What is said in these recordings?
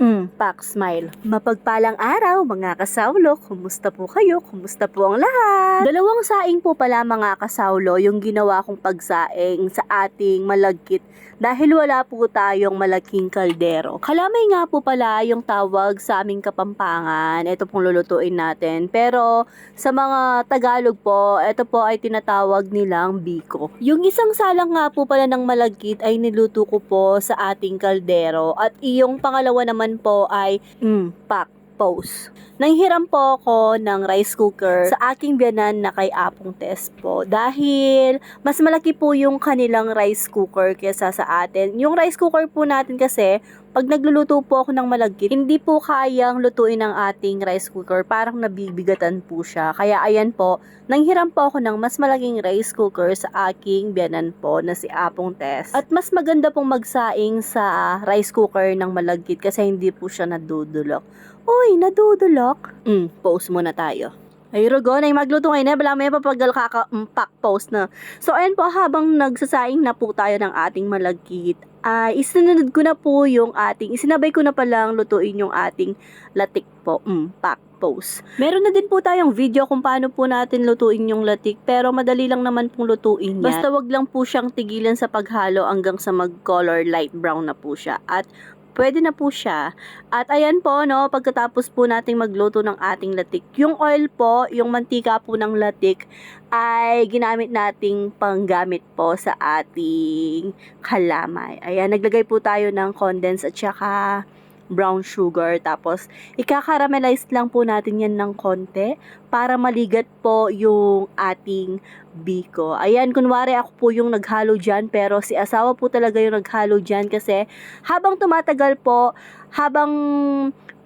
Mm, pak smile. Mapagpalang araw mga kasawlo. Kumusta po kayo? Kumusta po ang lahat? Dalawang saing po pala mga kasawlo yung ginawa kong pagsaing sa ating malagkit dahil wala po tayong malaking kaldero. Kalamay nga po pala yung tawag sa aming kapampangan. Ito pong lulutuin natin. Pero sa mga Tagalog po, ito po ay tinatawag nilang biko. Yung isang salang nga po pala ng malagkit ay niluto ko po sa ating kaldero. At iyong pangalawa naman po ay mm, pak pose. Nanghiram po ako ng rice cooker sa aking biyanan na kay Apong Test po dahil mas malaki po yung kanilang rice cooker kesa sa atin. Yung rice cooker po natin kasi pag nagluluto po ako ng malagkit, hindi po kayang lutuin ng ating rice cooker. Parang nabibigatan po siya. Kaya ayan po, nanghiram po ako ng mas malaking rice cooker sa aking biyanan po na si Apong Tess. At mas maganda pong magsaing sa rice cooker ng malagkit kasi hindi po siya nadudulok. Uy, nadudulok? Mm, pause muna tayo. Ay, Rogon, ay magluto ngayon na. Bala may papagal kaka-pack post na. So, ayan po, habang nagsasaing na po tayo ng ating malagkit, ay isinunod ko na po yung ating, isinabay ko na palang lutuin yung ating latik po, mm, pack post. Meron na din po tayong video kung paano po natin lutuin yung latik, pero madali lang naman pong lutuin yan. Basta wag lang po siyang tigilan sa paghalo hanggang sa mag-color light brown na po siya. At pwede na po siya. At ayan po, no, pagkatapos po nating magluto ng ating latik, yung oil po, yung mantika po ng latik, ay ginamit nating panggamit po sa ating kalamay. Ayan, naglagay po tayo ng condense at saka brown sugar. Tapos, ikakaramelize lang po natin yan ng konti para maligat po yung ating biko. Ayan, kunwari ako po yung naghalo dyan, pero si asawa po talaga yung naghalo dyan kasi habang tumatagal po, habang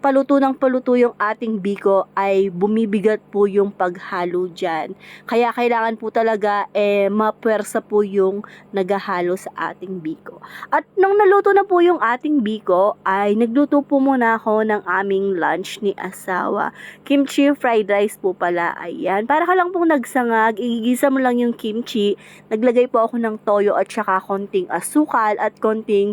paluto ng paluto yung ating biko ay bumibigat po yung paghalo dyan. Kaya kailangan po talaga eh mapwersa po yung naghahalo sa ating biko. At nung naluto na po yung ating biko ay nagluto po muna ako ng aming lunch ni asawa. Kimchi fried rice po pala. Ayan. Para ka lang pong nagsangag, igigisa mo lang yung kimchi. Naglagay po ako ng toyo at saka konting asukal at konting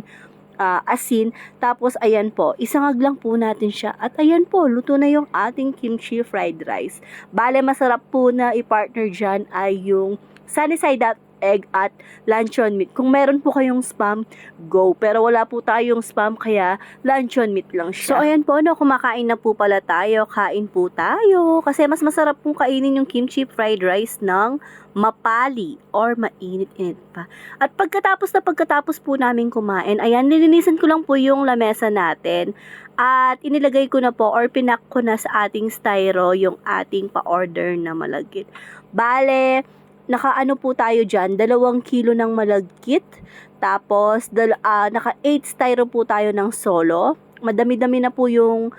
ah, asin. Tapos, ayan po, isangag lang po natin siya. At ayan po, luto na yung ating kimchi fried rice. Bale, masarap po na i-partner dyan ay yung sunny side up egg at luncheon meat. Kung meron po kayong spam, go. Pero wala po tayong spam, kaya luncheon meat lang siya. So, ayan po, no, kumakain na po pala tayo. Kain po tayo. Kasi mas masarap pong kainin yung kimchi fried rice ng mapali or mainit-init pa. At pagkatapos na pagkatapos po namin kumain, ayan, nilinisan ko lang po yung lamesa natin. At inilagay ko na po or pinak ko na sa ating styro yung ating pa-order na malagkit. Bale, nakaano po tayo dyan, dalawang kilo ng malagkit. Tapos, dal, ah, naka 8 styro po tayo ng solo. Madami-dami na po yung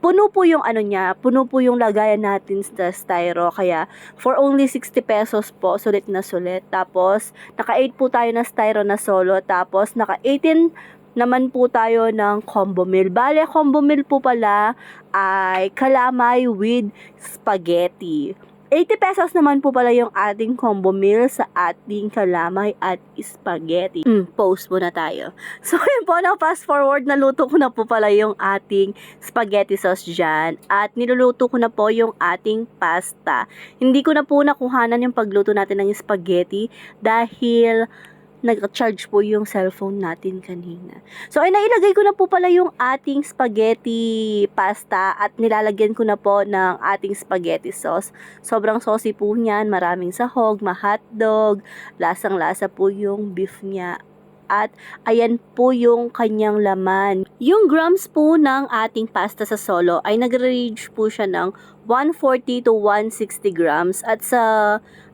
puno po yung ano niya, puno po yung lagayan natin sa styro. Kaya, for only 60 pesos po, sulit na sulit. Tapos, naka 8 po tayo na styro na solo. Tapos, naka 18 naman po tayo ng combo meal. Bale, combo meal po pala ay kalamay with spaghetti. 80 pesos naman po pala yung ating combo meal sa ating kalamay at spaghetti. Mm, post muna tayo. So, yun po, na fast forward, naluto ko na po pala yung ating spaghetti sauce dyan. At niluluto ko na po yung ating pasta. Hindi ko na po nakuhanan yung pagluto natin ng spaghetti dahil nag-charge po yung cellphone natin kanina. So, ay nailagay ko na po pala yung ating spaghetti pasta at nilalagyan ko na po ng ating spaghetti sauce. Sobrang saucy po niyan, maraming sahog, ma-hotdog, lasang-lasa po yung beef niya. At ayan po yung kanyang laman. Yung grams po ng ating pasta sa solo ay nag-range po siya ng 140 to 160 grams at sa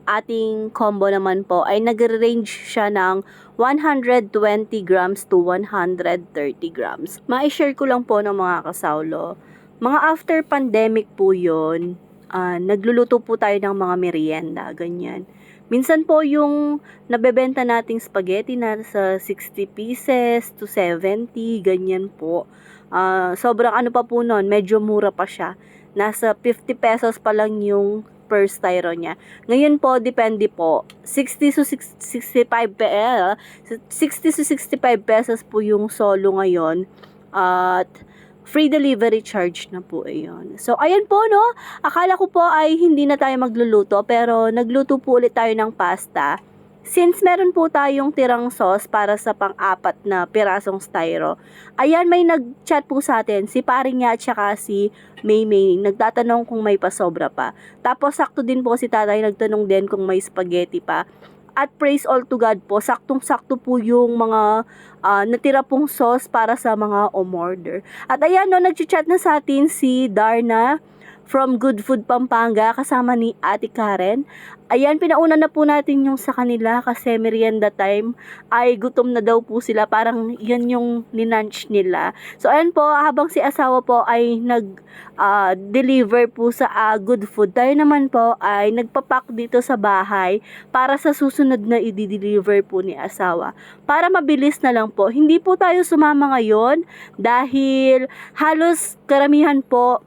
ating combo naman po ay nag-range siya ng 120 grams to 130 grams. Ma-share ko lang po ng mga kasawlo. Mga after pandemic po yon ah, nagluluto po tayo ng mga merienda, ganyan. Minsan po yung nabebenta nating spaghetti na sa 60 pieces to 70, ganyan po. Ah, sobrang ano pa po nun, medyo mura pa siya. Nasa 50 pesos pa lang yung per styro niya. Ngayon po, depende po. 60 to 60 65 PL. 60 to 65 pesos po yung solo ngayon. At free delivery charge na po iyon. So, ayan po, no? Akala ko po ay hindi na tayo magluluto, pero nagluto po ulit tayo ng pasta. Since meron po tayong tirang sauce para sa pang-apat na pirasong styro, ayan, may nag-chat po sa atin, si paring at saka si Maymay, nagtatanong kung may pasobra pa. Tapos, sakto din po si tatay, nagtanong din kung may spaghetti pa. At praise all to God po, saktong-sakto po yung mga ah, natira pong sauce para sa mga umorder. At ayan, no, nag-chat na sa atin si Darna from Good Food Pampanga kasama ni Ate Karen. Ayan, pinauna na po natin yung sa kanila kasi merienda time ay gutom na daw po sila. Parang yan yung ninunch nila. So, ayan po, habang si asawa po ay nag-deliver po sa ah, Good Food, tayo naman po ay nagpapak dito sa bahay para sa susunod na i-deliver po ni asawa. Para mabilis na lang po. Hindi po tayo sumama ngayon dahil halos karamihan po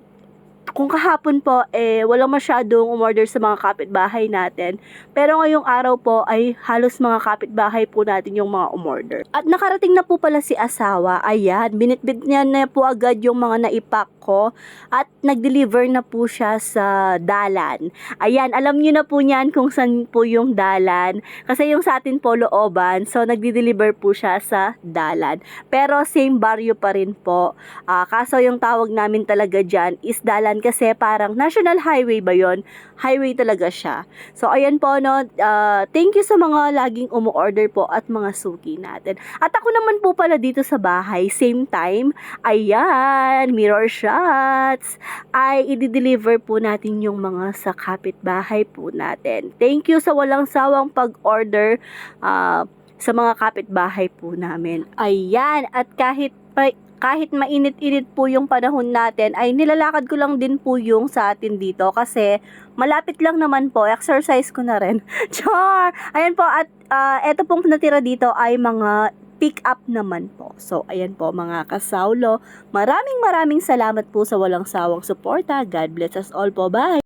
kung kahapon po, eh, walang masyadong umorder sa mga kapitbahay natin. Pero ngayong araw po, ay halos mga kapitbahay po natin yung mga umorder. At nakarating na po pala si asawa. Ayan, binitbit niya na po agad yung mga naipak ko. At nag-deliver na po siya sa dalan. Ayan, alam niyo na po niyan kung saan po yung dalan. Kasi yung sa atin po looban, so nagdi-deliver po siya sa dalan. Pero same barrio pa rin po. Ah, kaso yung tawag namin talaga dyan is dalan kasi parang national highway ba yon Highway talaga siya. So, ayan po, no. ah, thank you sa mga laging umu-order po at mga suki natin. At ako naman po pala dito sa bahay, same time, ayan, mirror shots, ay i-deliver po natin yung mga sa kapitbahay po natin. Thank you sa walang sawang pag-order ah, sa mga kapitbahay po namin. Ayan, at kahit pa, kahit mainit-init po yung panahon natin, ay nilalakad ko lang din po yung sa atin dito kasi malapit lang naman po, exercise ko na rin. Char! Ayan po, at ah, eto pong natira dito ay mga pick up naman po. So, ayan po mga kasaulo. Maraming maraming salamat po sa walang sawang suporta. God bless us all po. Bye!